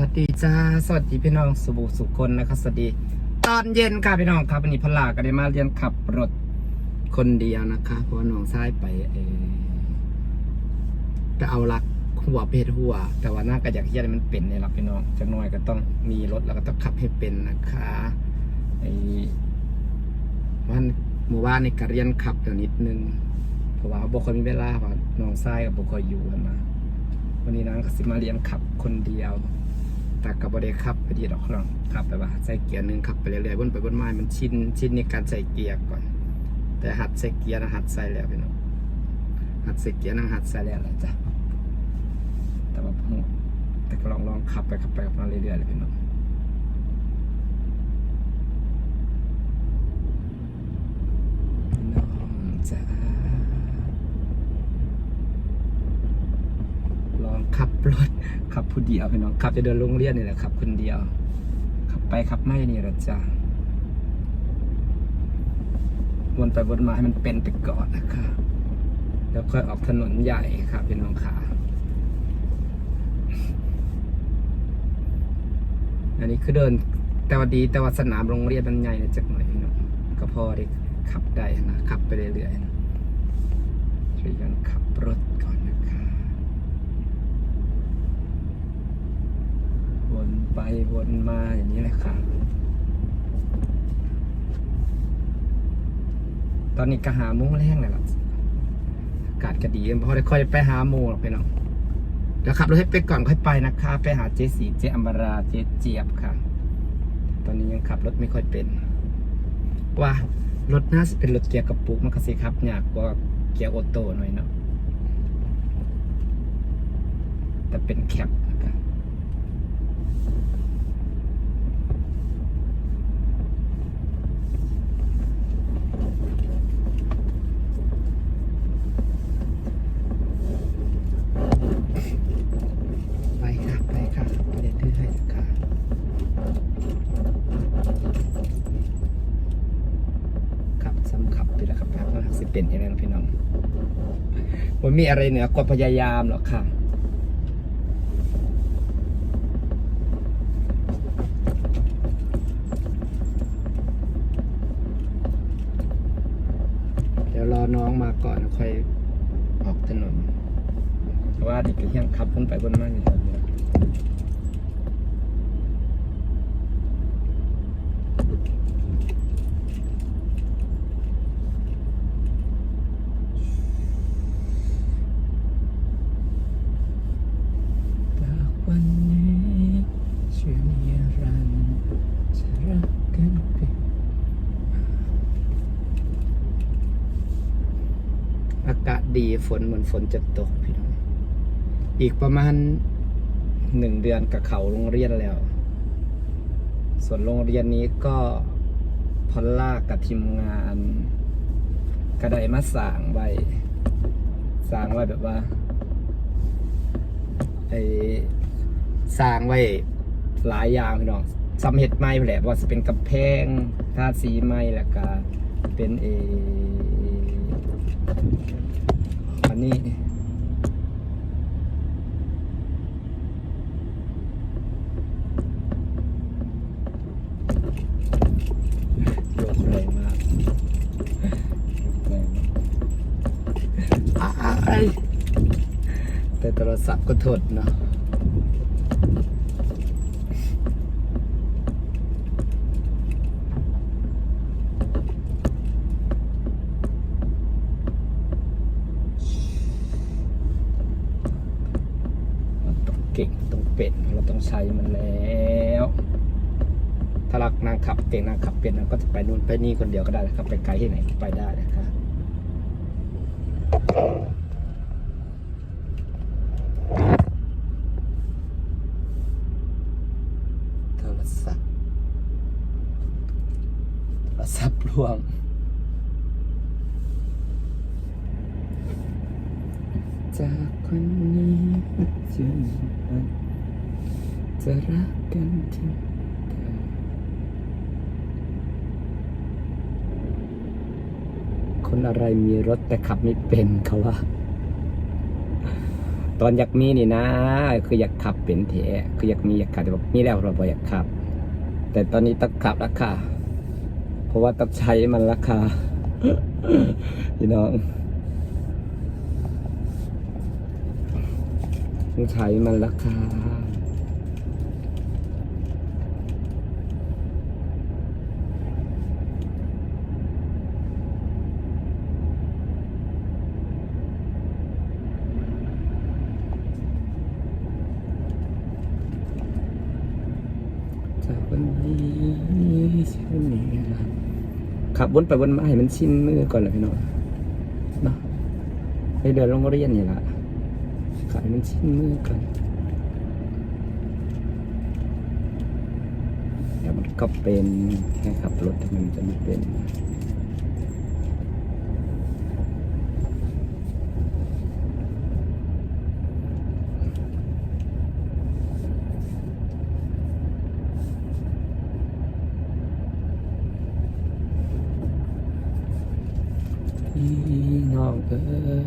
วัสดีจ้า สวัสดีพี่น้องสุบุสุคนนะครับสวัสดี ตอนเย็นค่ะพี่น้องครับวันนี้พลาก็ได้มาเรียนขับรถคนเดียวนะคะเพราะว่าน้องชายไปเออไปเอาลักหัวเพศหัว แต่ว่าน่าก็อยากเฮียนให้มันเป็นเนี่ยหลักพี่น้องจะน้อยก็ต้องมีรถแล้วก็ต้องขับให้เป็นนะคะไอ้วันหมู่บ้านนี่ก็เรียนขับเดี๋ยวนิดนึงเพราะว่าบ่ค่อยมีเวลาเพราน้องชายกับบ่ค่อยอยู่กันมาวันนี้นางก็สิมาเรียนขับคนเดียว ตากับบอด้ขับพอดีดอกน้องขับไปว่าใส่เกียร์หนึ่งขับไปเรื่อยๆบนไปบนไม้มันชินชินในการใส่เกียร์ก่อน แต่หัดใส่เกียร์นะหัดใส่แล้วพี่น้องหัดใส่เกียร์นะหัดใส่แล้วจ้ะแต่ว่าผมแต่ก็ลองลองขับไปขับไปขับมาเรื่อยๆเลยพี่น้องพี่น้องจ้า ลองขับรถขับ ผู้เดียวพี่น้องขับจะเดินโรงเรียนนี่แหละขับ คนเดียว ขับไปขับไม่นี่แหละจ้ะวนไปวนมาให้มันเป็นไปก่อนนะคะแล้วค่อยออกถนนใหญ่ครับพี่น้องขาอันนี้คือเดินแต่ว่าดีแต่ว่าสนามโรงเรียนมันใหญ่นะจักหน่อยพี่น้องก็พอได้ขับได้นะขับไปเรื่อยๆช่วยกันขับรถก่อนนะคะ วนไปวนมาอย่างนี้แหละครับตอนนี้ก็หาโมุ้งแรงเลยล่ะอากาศก็ดีเพราะได้ค่อยไปหาโมหรอกพี่น้องเดี๋ยวขับรถให้ไปก่อนค่อยไปนะคะ ไปหาเจสีเจอัมบาราเจเจี๊ยบค่ะ ตอนนี้ยังขับรถไม่ค่อยเป็น ว่ารถน่าจะเป็นรถเกียร์กระปุกมันก็สิครับยากกว่าเกียร์ออโต้หน่อยเนาะแต่เป็นแครับไปค่ะ ไปค่ะไปเรื่อยๆค่ะขับซ้ำขับไปแล้วครับครับว่าสิเป็นยังไงนะพี่น้อง มันมีอะไรเหนือกว่าพยายามหรอกค่ะ เดี๋ยวรอน้องมาก่อนแล้วค่อยออกถนนเพราะว่าเด็กก็ยังขับวนไปบนมาอยู่แถวนี้จากวันนี้ช่วยมีรันดร์จะรักกันไปอากาศดี ฝนเหมือนฝนจะตกพี่น้องอีกประมาณหนึ่งเดือนกับเขาโรงเรียนแล้ว ส่วนโรงเรียนนี้ก็พอลล่ากับทีมงาน กระไดมาสร้างไว้สร้างไว้แบบว่าไอ้สร้างไว้หลายอย่างพี่น้องสำเร็จไม้แหละว่าจะเป็นกำแพงทาสีไม้แล้วก็เป็นเอ มากโยกแรงมากอ้แต่โทรศัพท์ก็ถดเนาะมันต้องเก่งต้อง เป็น เราต้องใช้มันแล้วถ้ารักนางขับเก่งนางขับเป็นนางก็จะไปนู่นไปนี่คนเดียวก็ได้นะครับ ไปไกลที่ไหนก็ไปได้นะครับโทรศัพท์โทรศัพท์รวงจากคนนี้จะ จะรักกันที่คนอะไรมีรถแต่ขับไม่เป็นเขาว่า ตอนอยากมีนี่นะ คืออยากขับเป็นแท้คืออยากมีอยากขับแต่ว่ามีแล้วเราบ่อยากขับ แต่ตอนนี้ต้องขับราคาเพราะว่าต้องใช้มันราคาพี่น้องต้องใช้มันราคา จากวันนี้ชื่อนี้นะครับ ขับวนไปวนมาให้มันชินมือก่อนเลยพี่น้องเนาะไปเดินโรงเรียนนี่ละขับให้มันชินมือก่อนเดี๋ยวมันก็เป็นแค่ขับรถมันจะไม่เป็น พี่น้อง เอ้ย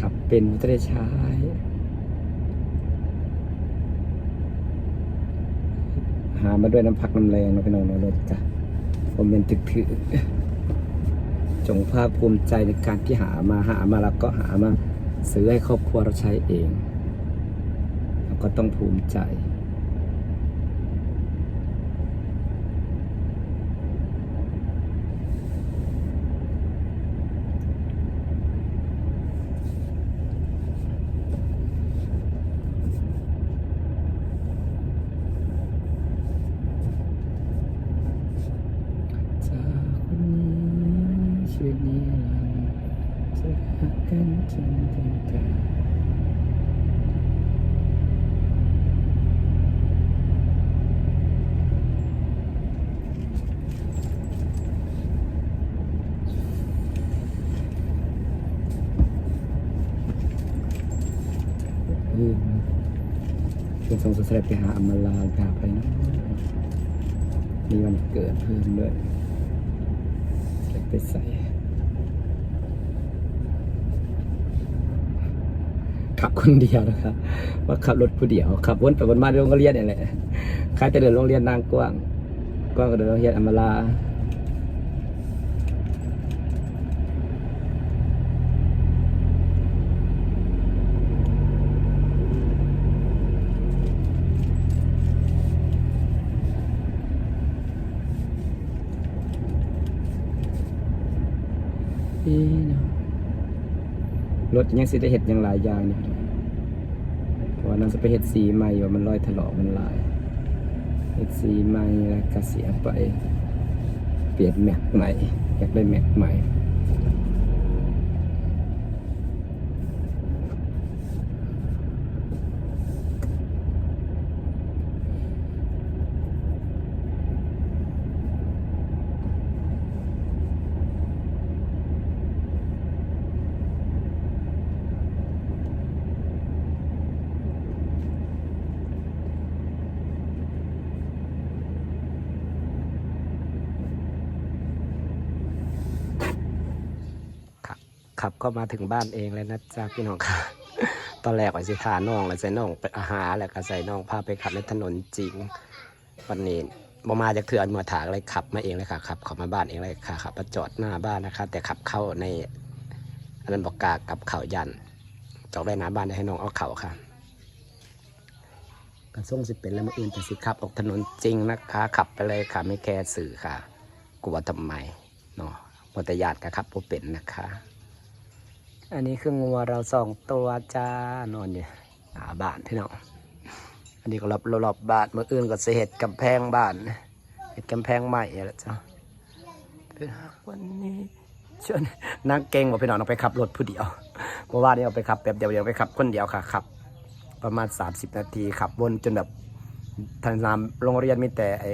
ขับเป็นจะได้ใช้หามาด้วยน้ำพักน้ำแรงนาะพี่น้องนะรถจ้ะผมเป็นตึกถือจงภาคภูมิใจในการที่หามาหามาแล้วก็หามาซื้อให้ครอบครัวเราใช้เอง เราก็ต้องภูมิใจ จากวันนี้ชีวิตนี้เราจะรักกัน จนถึงตายอืมเป็นทรงสเสด็จไปหาอมาลาไปหาไปนะมีวันเกิดเพิ่มด้วยเก็บไปใส่ ขับคนเดียวนะครับว่าขับรถผู้เดียวขับวนไปวนมาในโรงเรียนนี่แหละใครจะเดินโรงเรียนนางกว้างกว้างก็เดินโรงเรียนอมราพี่น้อง รถยังสิได้เห็ดยังหลายอย่างนี่เพราะว่านั่นจะไปเห็ดสีใหม่ว่ามันลอยถลอกมันลายเห็ดสีใหม่แล้วก็เสียไป เปลี่ยนแม็กใหม่อยากได้แม็กใหม่ ครับขับก็มาถึงบ้านเองแล้วนะจ๊ะพี่น้องค่ะ ตอนแรกว่าสิพาน้องแล้วใส่น้องไปอาหารแล้วก็ใส่น้องพาไปขับในถนนจริงวันนี้บมาจากเถื่อนมาถากอะไรขับมาเองเลยค่ะขับเขับมาบ้านเองเลยค่ะขับมาจอดหน้าบ้านนะคะ แต่ขับเข้าในอันนั้นบอกกากับเขายันจอดได้หน้าบ้านได้ให้น้องเอาเข่าค่ะกระส่งสิเป็นแล้วมาอื่นแต่สิขับออกถนนจริงนะคะ ขับไปเลยค่ะ ไม่แคร์สื่อค่ะ กลัวทำไมเนาะมอตยาดกับขับบ่เป็นนะคะ อันนี้คืองัวเราสองตัวจ้านอนอยู่หาบ้านพี่น้องอันนี้ก็รอบรอบๆบ้านเมื่ออื่นก็เสเห็ดกำแพงบ้านเห็ดกำแพงใหม่แล้วจ้ะวันนี้ชวนนั่งเก่งบอกพี่น้องเอาไปขับรถผู้เดียวเมื่อวานนี้เอาไปขับแบบเดียวเดียวไปขับคนเดียวค่ะขับ ประมาณ 30 นาทีขับวนจนแบบทางนามโรงเรียนมีแต่ไอ้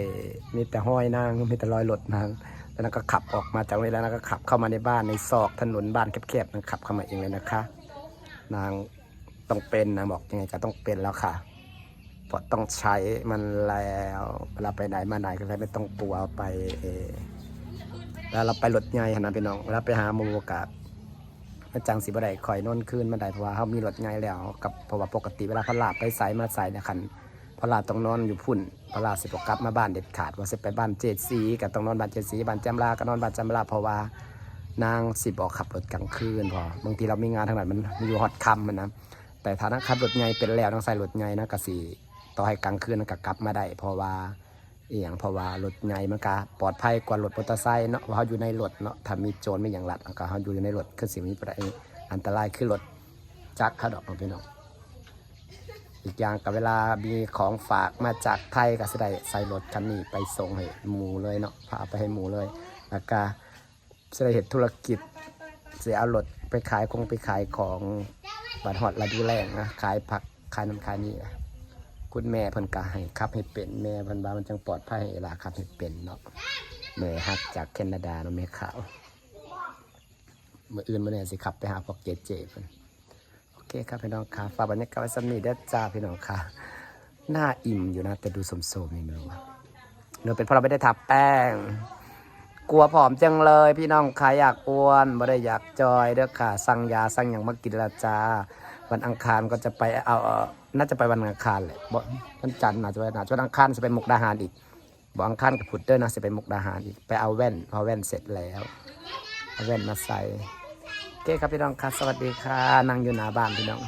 มีแต่ห้อยนางมีแต่รอยรถนาง แล้วนางก็ขับออกมาจากโรงเรียนแล้วนางก็ขับเข้ามาในบ้านในซอกถนนบ้านแคบๆนางขับเข้ามาเองเลยนะคะ นางต้องเป็นนางบอกยังไงก็ต้องเป็นแล้วค่ะเพราะต้องใช้มันแล้วเวลาไปไหนมาไหนก็เลยไม่ต้องกลัวไปเอแล้วเราไปรถใหญ่ขนาดพี่น้องเวลาไปหาหมูกับมันจังสิบไดคอยนอนคืนมาได้เพราะว่าเขามีรถใหญ่แล้ว กับเพราะว่าปกติเวลาพระลาบไปใส่มาใส่เนี่ยคัน พระลาต้องนอนอยู่พุ่นพระลาสิบกลับมาบ้านเด็ดขาดว่าสิไปบ้านเจ็ดสีกับต้องนอนบ้านเจ็ดสีบ้านจำลาก็นอนบ้านจำลาเพราะว่านางสิบอกขับรถกลางคืนพอบางทีเรามีงานทางนั้นมันมีอยู่ฮอตคำมันนะแต่ถ้านักขับรถใหญ่เป็นแล้วต้องใส่รถใหญ่นะกสีต่อให้กลางคืนมันก็กลับมาได้เพราะว่าอหย่างเพราะว่ารถใหญ่มันก็ปลอดภัยกว่ารถมอเตอร์ไซค์เนาะว่าเขาอยู่ในรถเนาะถ้ามีโจรไม่อย่างหลัดก็เขาอยู่ในรถคือสิ่งนี้ประอันตรายคือรถจักรขาดอกของพี่น้อง อีกอย่างกับเวลามีของฝากมาจากไทยก็จะได้ใส่รถคันนี้ไปส่งให้หมูเลยเนาะพาไปให้หมูเลยแล้วก็จะได้เห็นธุรกิจเสียเอารถไปขายคงไปขายของบัตรหอดระดูแรงนะขายผักขายน้ำขายนี่คุณแม่พิ่นก็ให้ขับให้เป็นแม่พิ่นว่ามันจังปลอดภัยลาขับให้เป็นเนาะแม่ฮักจากแคนาดาเนาะแม่ขาวเมื่ออื่นมื่อนี้สิขับไปหาพวกเจเจเพิ่น เคครับพี่น้องค่ะฝากบรรยากาศไว้สำนีเด้จ้าพี่น้องค่ะ หน้าอิ่มอยู่นะ แต่ดูสมๆนี่ไม่รู้ว่าเนื่อเป็นเพราะเราไม่ได้ทาแป้ง กลัวผอมจังเลย พี่น้องค่ะอยากอ้วนไม่ได้อยากจอยเด้อค่ะ สั่งยาสั่งอย่างมากินละจ้าวันอังคารก็จะไปเอาน่าจะไปวันอังคารแหละบ่วันจันทร์น่าจะไปน่าจะวันอังคารจะไปมุกดาหารอีกบ่อังคารกับพุดเดิ้ลนะจะไปมุกดาหารอีกไปเอาแว่นพอแว่นเสร็จแล้วเอาแว่นมาใส่ เคครับพี่น้องครับสวัสดีค่ะนั่งอยู่หน้าบ้านพี่น้อง